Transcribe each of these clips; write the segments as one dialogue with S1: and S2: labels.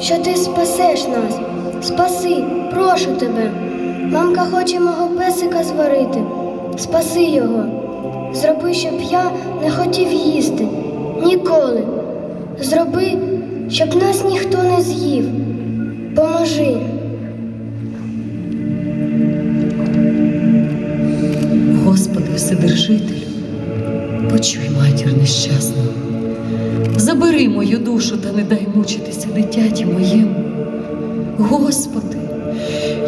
S1: що ти спасеш нас. Спаси, прошу тебе. Мамка хоче мого песика зварити. Спаси його. Зроби, щоб я не хотів їсти. Ніколи. Зроби, щоб нас ніхто не з'їв. Поможи.
S2: Господи, Вседержителю, почуй матір нещасну. Забери мою душу та не дай мучитися дитяті моєму. Господи,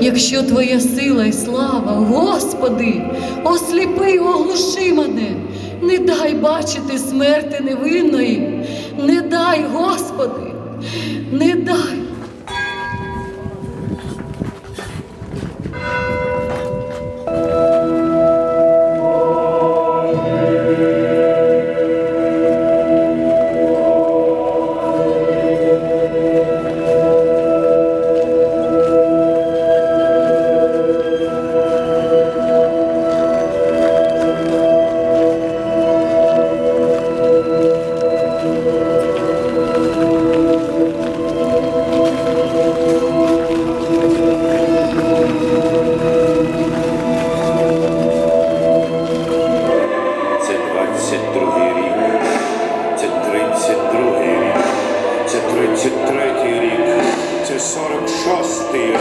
S2: якщо Твоя сила і слава, Господи, осліпи оглуши мене, не дай бачити смерти невинної, не дай, Господи, не дай.
S3: 33 рік, це 46 рік.